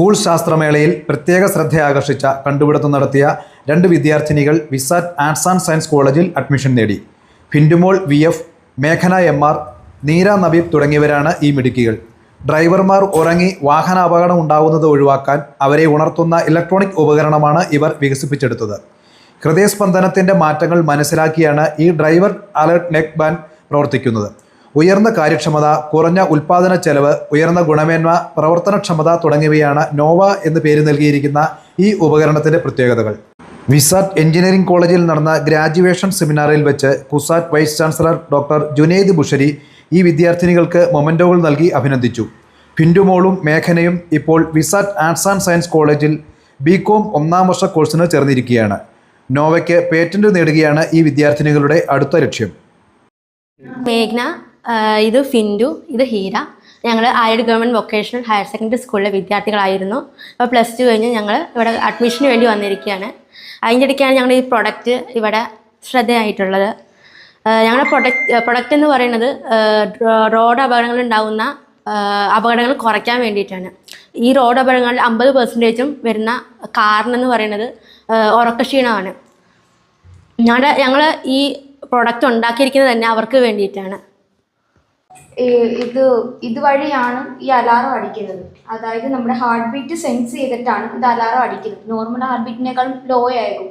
School ശാസ്ത്രമേളയിൽ പ്രത്യേക ശ്രദ്ധ ആകർഷിച്ച കണ്ടുപിടുത്തം നടത്തിയ രണ്ട് വിദ്യാർത്ഥിനികൾ വിസാറ്റ് ആർട്സ് ആൻഡ് സയൻസ് കോളേജിൽ അഡ്മിഷൻ നേടി. ഫിൻഡുമോൾ വി എഫ് മേഘന എം ആർ നീര നബീബ് തുടങ്ങിയവരാണ് ഈ മിടുക്കികൾ. ഡ്രൈവർമാർ ഉറങ്ങി വാഹന അപകടം ഉണ്ടാകുന്നത് ഒഴിവാക്കാൻ അവരെ ഉണർത്തുന്ന ഇലക്ട്രോണിക് ഉപകരണമാണ് ഇവർ വികസിപ്പിച്ചെടുത്തത്. ഹൃദയസ്പന്ദനത്തിന്റെ മാറ്റങ്ങൾ മനസ്സിലാക്കിയാണ് ഈ ഡ്രൈവർ അലർട്ട് നെക്ക് ബാൻഡ് പ്രവർത്തിക്കുന്നത്. ഉയർന്ന കാര്യക്ഷമത കുറഞ്ഞ ഉൽപാദന ചെലവ് ഉയർന്ന ഗുണമേന്മ പ്രവർത്തനക്ഷമത തുടങ്ങിയവയാണ് നോവ എന്ന് പേര് നൽകിയിരിക്കുന്ന ഈ ഉപകരണത്തിന്റെ പ്രത്യേകതകൾ. വിസാറ്റ് എഞ്ചിനീയറിംഗ് കോളേജിൽ നടന്ന ഗ്രാജുവേഷൻ സെമിനാറിൽ വെച്ച് CUSAT vice chancellor doctor Junaid Bushari ഈ വിദ്യാർത്ഥിനികൾക്ക് മൊമെന്റോകൾ നൽകി അഭിനന്ദിച്ചു. പിൻഡുമോളും മേഘനയും ഇപ്പോൾ വിസാറ്റ് ആർട്സ് ആൻഡ് സയൻസ് കോളേജിൽ ബി കോം ഒന്നാം വർഷ കോഴ്സിന് ചേർന്നിരിക്കുകയാണ്. നോവയ്ക്ക് പേറ്റന്റ് നേടുകയാണ് ഈ വിദ്യാർത്ഥിനികളുടെ അടുത്ത ലക്ഷ്യം. മേഘ്ന ഇത് ഫിൻഡു ഇത് ഹീര. ഞങ്ങൾ ആയിഡ് ഗവൺമെന്റ് വൊക്കേഷണൽ ഹയർ സെക്കൻഡറി സ്കൂളിലെ വിദ്യാർത്ഥികളായിരുന്നു. അപ്പോൾ പ്ലസ് ടു കഴിഞ്ഞ് ഞങ്ങൾ ഇവിടെ അഡ്മിഷന് വേണ്ടി വന്നിരിക്കുകയാണ്. അതിന്റെ ഇടയ്ക്കാണ് ഞങ്ങൾ ഈ പ്രൊഡക്റ്റ് ഇവിടെ ശ്രദ്ധയായിട്ടുള്ളത്. ഞങ്ങളുടെ പ്രൊഡക്റ്റ് പ്രൊഡക്റ്റ് എന്ന് പറയുന്നത് റോഡ് അപകടങ്ങൾ ഉണ്ടാകുന്ന അപകടങ്ങൾ കുറയ്ക്കാൻ വേണ്ടിയിട്ടാണ്. ഈ റോഡ് അപകടങ്ങളിൽ അമ്പത് പെർസെന്റേജും വരുന്ന കാരണമെന്ന് പറയുന്നത് ഉറക്കക്ഷീണമാണ് ഞങ്ങളുടെ ഞങ്ങൾ ഈ പ്രൊഡക്റ്റ് ഉണ്ടാക്കിയിരിക്കുന്നത് തന്നെ അവർക്ക് വേണ്ടിയിട്ടാണ്. ഇത് ഇതുവഴിയാണ് ഈ അലാറം അടിക്കുന്നത്. അതായത് നമ്മുടെ ഹാർട്ട് ബീറ്റ് സെൻസ് ചെയ്തിട്ടാണ് ഇത് അലാറം അടിക്കുന്നത്. നോർമൽ ഹാർട്ട് ബീറ്റിനേക്കാളും ലോ ആയിരിക്കും.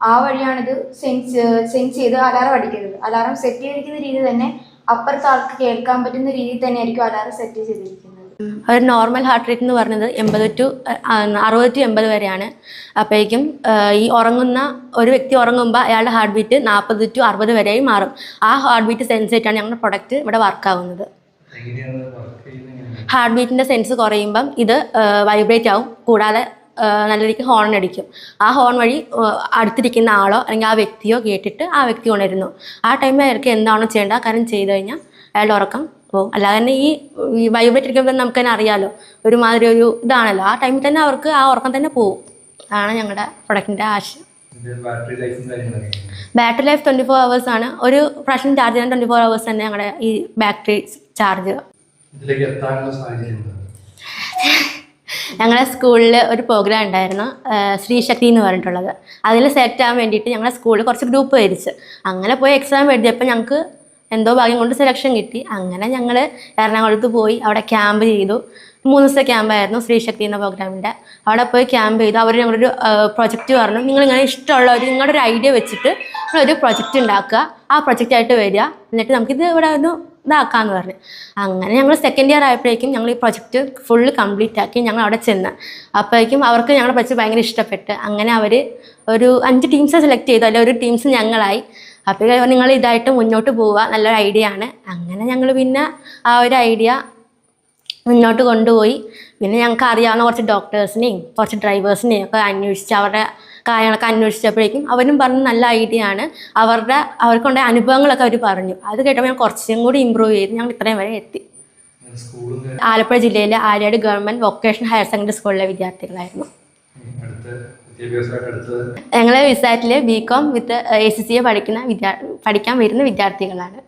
ആ വഴിയാണിത് സെൻസ് സെൻസ് ചെയ്ത് അലാറം അടിക്കുന്നത്. അലാറം സെറ്റ് ചെയ്തിരിക്കുന്ന രീതി തന്നെ അപ്പുറത്തെ ആൾക്ക് കേൾക്കാൻ പറ്റുന്ന രീതിയിൽ തന്നെ ആയിരിക്കും അലാറം സെറ്റ് ചെയ്തിരിക്കുന്നത്. ഒരു നോർമൽ ഹാർട്ട് റേറ്റ് എന്ന് പറയുന്നത് എൺപത് ടു അറുപത് ടു എൺപത് വരെയാണ്. അപ്പോഴേക്കും ഈ ഉറങ്ങുന്ന ഒരു വ്യക്തി ഉറങ്ങുമ്പോൾ അയാളുടെ ഹാർട്ട് ബീറ്റ് നാൽപ്പത് ടു അറുപത് വരെയും മാറും. ആ ഹാർട്ട് ബീറ്റ് സെൻസ് ചെയ്തിട്ടാണ് ഞങ്ങളുടെ പ്രൊഡക്റ്റ് ഇവിടെ വർക്കാവുന്നത് ഹാർട്ട് ബീറ്റിന്റെ സെൻസ് കുറയുമ്പം ഇത് വൈബ്രേറ്റ് ആവും. കൂടാതെ നല്ല രീതിക്ക് ഹോൺ അടിക്കും. ആ ഹോൺ വഴി അടുത്തിരിക്കുന്ന ആളോ അല്ലെങ്കിൽ ആ വ്യക്തിയോ കേട്ടിട്ട് ആ വ്യക്തി ഉണരുന്നു. ആ ടൈമിൽ അയാൾക്ക് എന്താണോ ചെയ്യേണ്ടത്? ആ കാര്യം ചെയ്ത് കഴിഞ്ഞാൽ അയാളുടെ ഉറക്കം പോകും അല്ലാതെ തന്നെ ഈ വൈബ്രേറ്റ് ഇരിക്കുമ്പോൾ നമുക്ക് തന്നെ ഒരു ഒരുമാതിരി ഒരു ഇതാണല്ലോ. ആ ടൈമിൽ തന്നെ അവർക്ക് ആ ഉറക്കം തന്നെ പോകും. അതാണ് ഞങ്ങളുടെ പ്രൊഡക്റ്റിന്റെ ആശയം. ബാറ്ററി ലൈഫും ട്വന്റി ഫോർ അവേഴ്സ് ആണ്. ഒരു പ്രാവശ്യം ചാർജ് ചെയ്യാൻ ട്വന്റി ഫോർ അവേഴ്സ് തന്നെ ഞങ്ങളുടെ ഈ ബാറ്ററി ചാർജ് ഞങ്ങളുടെ സ്കൂളിൽ ഒരു പ്രോഗ്രാം ഉണ്ടായിരുന്നു ശ്രീ ശ്രീശക്തി എന്ന് പറഞ്ഞിട്ടുള്ളത്. അതിൽ സെലക്ട് ആവാൻ വേണ്ടിയിട്ട് ഞങ്ങളുടെ സ്കൂളിൽ കുറച്ച് ഗ്രൂപ്പ് വരിച്ച് അങ്ങനെ പോയി എക്സാം എഴുതിയപ്പോൾ ഞങ്ങൾക്ക് എന്തോ ഭാഗ്യം കൊണ്ട് സെലക്ഷൻ കിട്ടി. അങ്ങനെ ഞങ്ങൾ എറണാകുളത്ത് പോയി അവിടെ ക്യാമ്പ് ചെയ്തു. മൂന്ന് ദിവസത്തെ ക്യാമ്പായിരുന്നു ശ്രീശക്തി എന്ന പ്രോഗ്രാമിന്റെ അവിടെ പോയി ക്യാമ്പ് ചെയ്തു. അവർ ഞങ്ങളൊരു പ്രൊജക്റ്റ് പറഞ്ഞു. നിങ്ങൾ നിങ്ങളിങ്ങനെ ഇഷ്ടമുള്ളവർ നിങ്ങളുടെ ഒരു ഐഡിയ വെച്ചിട്ട് ഒരു പ്രൊജക്റ്റ് ഉണ്ടാക്കുക. ആ പ്രൊജക്റ്റായിട്ട് വരിക. എന്നിട്ട് നമുക്കിത് ഇവിടെ ഒന്ന് ഇതാക്കാമെന്ന് പറഞ്ഞു. അങ്ങനെ ഞങ്ങൾ സെക്കൻഡ് ഇയർ ആയപ്പോഴേക്കും ഞങ്ങൾ ഈ പ്രൊജക്റ്റ് ഫുള്ള് കംപ്ലീറ്റ് ആക്കി ഞങ്ങൾ അവിടെ ചെന്ന്. അപ്പോഴേക്കും അവർക്ക് ഞങ്ങളെ പ്രൊജക്റ്റ് ഭയങ്കര ഇഷ്ടപ്പെട്ട്. അങ്ങനെ അവർ ഒരു അഞ്ച് ടീംസ് സെലക്ട് ചെയ്തു. അതിൽ ഒരു ടീംസ് ഞങ്ങളായി. അപ്പോൾ നിങ്ങൾ ഇതായിട്ട് മുന്നോട്ട് പോവുക. നല്ലൊരു ഐഡിയ ആണ്. അങ്ങനെ ഞങ്ങൾ പിന്നെ ആ ഒരു ഐഡിയ മുന്നോട്ട് കൊണ്ടുപോയി. പിന്നെ ഞങ്ങൾക്ക് അറിയാവുന്ന കുറച്ച് ഡോക്ടേഴ്സിനെയും കുറച്ച് ഡ്രൈവേഴ്സിനെയും ഒക്കെ അന്വേഷിച്ച് അവരുടെ കാര്യങ്ങളൊക്കെ അന്വേഷിച്ചപ്പോഴേക്കും അവരും പറഞ്ഞു നല്ല ഐഡിയ ആണ്. അവരുടെ അവർക്കുണ്ടായ അനുഭവങ്ങളൊക്കെ അവർ പറഞ്ഞു. അത് കേട്ടപ്പോൾ ഞാൻ കുറച്ചും കൂടി ഇമ്പ്രൂവ് ചെയ്ത്. ഞങ്ങൾ ഇത്രയും വരെ എത്തി. ആലപ്പുഴ ജില്ലയിലെ Aryad government vocational higher secondary സ്കൂളിലെ വിദ്യാർത്ഥികളായിരുന്നു. ഞങ്ങൾ വിസാറ്റിൽ B Com with A C C A പഠിക്കുന്ന വിദ്യാ പഠിക്കാൻ വരുന്ന വിദ്യാർത്ഥികളാണ്.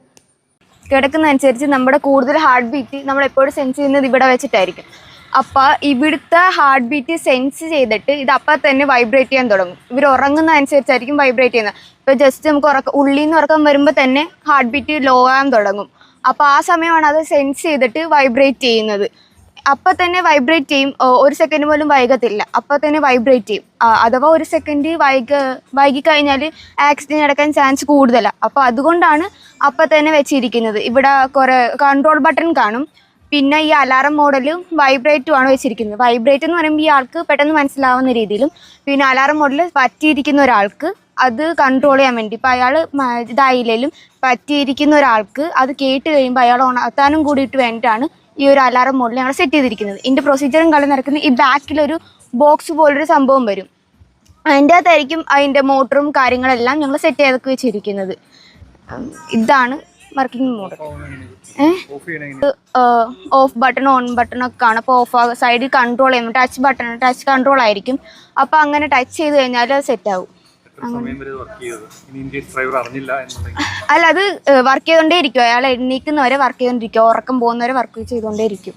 കിടക്കുന്ന അനുസരിച്ച് നമ്മുടെ കൂടുതൽ ഹാർട്ട് ബീറ്റ് നമ്മൾ എപ്പോഴും സെൻസ് ചെയ്യുന്നത് ഇവിടെ വെച്ചിട്ടായിരിക്കും. അപ്പോൾ ഇവിടുത്തെ ഹാർട്ട് ബീറ്റ് സെൻസ് ചെയ്തിട്ട് ഇത് അപ്പം തന്നെ വൈബ്രേറ്റ് ചെയ്യാൻ തുടങ്ങും. ഇവർ ഉറങ്ങുന്ന അനുസരിച്ചായിരിക്കും വൈബ്രേറ്റ് ചെയ്യുന്നത്. ഇപ്പോൾ ജസ്റ്റ് നമുക്ക് ഉറക്ക ഉള്ളിൽ നിന്ന് ഉറക്കം വരുമ്പോൾ തന്നെ ഹാർട്ട് ബീറ്റ് ലോ ആകാൻ തുടങ്ങും. അപ്പോൾ ആ സമയമാണ് അത് സെൻസ് ചെയ്തിട്ട് വൈബ്രേറ്റ് ചെയ്യുന്നത്. അപ്പം തന്നെ വൈബ്രേറ്റ് ചെയ്യും. ഒരു സെക്കൻഡ് പോലും വൈകത്തില്ല. അപ്പൊ തന്നെ വൈബ്രേറ്റ് ചെയ്യും. അഥവാ ഒരു സെക്കൻഡ് വൈക വൈകിക്കഴിഞ്ഞാൽ ആക്സിഡന്റ് നടക്കാൻ ചാൻസ് കൂടുതലാണ് അപ്പൊ അതുകൊണ്ടാണ് അപ്പൊ തന്നെ വെച്ചിരിക്കുന്നത്. ഇവിടെ കുറേ കൺട്രോൾ ബട്ടൺ കാണും. പിന്നെ ഈ അലാറം മോഡലും വൈബ്രേറ്റും ആണ് വെച്ചിരിക്കുന്നത്. വൈബ്രേറ്റ് എന്ന് പറയുമ്പോൾ ഈ ആൾക്ക് പെട്ടെന്ന് മനസ്സിലാവുന്ന രീതിയിലും പിന്നെ അലാറം മോഡൽ പറ്റിയിരിക്കുന്ന ഒരാൾക്ക് അത് കൺട്രോൾ ചെയ്യാൻ വേണ്ടി. ഇപ്പം അയാൾ ഇതായില്ലെങ്കിലും പറ്റിയിരിക്കുന്ന ഒരാൾക്ക് അത് കേട്ട് കഴിയുമ്പോൾ അയാൾ ഉണർത്താനും കൂടിയിട്ട് വേണ്ടിയിട്ടാണ് ഈ ഒരു അലാറം മോഡിൽ ഞങ്ങൾ സെറ്റ് ചെയ്തിരിക്കുന്നത്. ഇതിന്റെ പ്രൊസീജിയറും കളി നടക്കുന്ന ഈ ബാക്കിലൊരു ബോക്സ് പോലൊരു സംഭവം വരും. അതിന്റെ അകത്തായിരിക്കും അതിന്റെ മോട്ടറും കാര്യങ്ങളെല്ലാം ഞങ്ങൾ സെറ്റ് ചെയ്തൊക്കെ വെച്ചിരിക്കുന്നത്. ഇതാണ് working mode off button on button ഒക്കെ കാണും അപ്പോൾ ഓഫ് സൈഡിൽ കൺട്രോൾ ചെയ്യുമ്പോൾ ടച്ച് ബട്ടൺ ടച്ച് കൺട്രോൾ ആയിരിക്കും. അപ്പോൾ അങ്ങനെ ടച്ച് ചെയ്ത് കഴിഞ്ഞാൽ അത് സെറ്റ് ആവും. അല്ല അത് വർക്ക് ചെയ്തോണ്ടേ ഇരിക്കും അയാൾ എണ്ണീക്കുന്നവരെ വർക്ക് ചെയ്തോണ്ടിരിക്കും. ഉറക്കം പോകുന്നവരെ വർക്ക് ചെയ്തോണ്ടേ ഇരിക്കും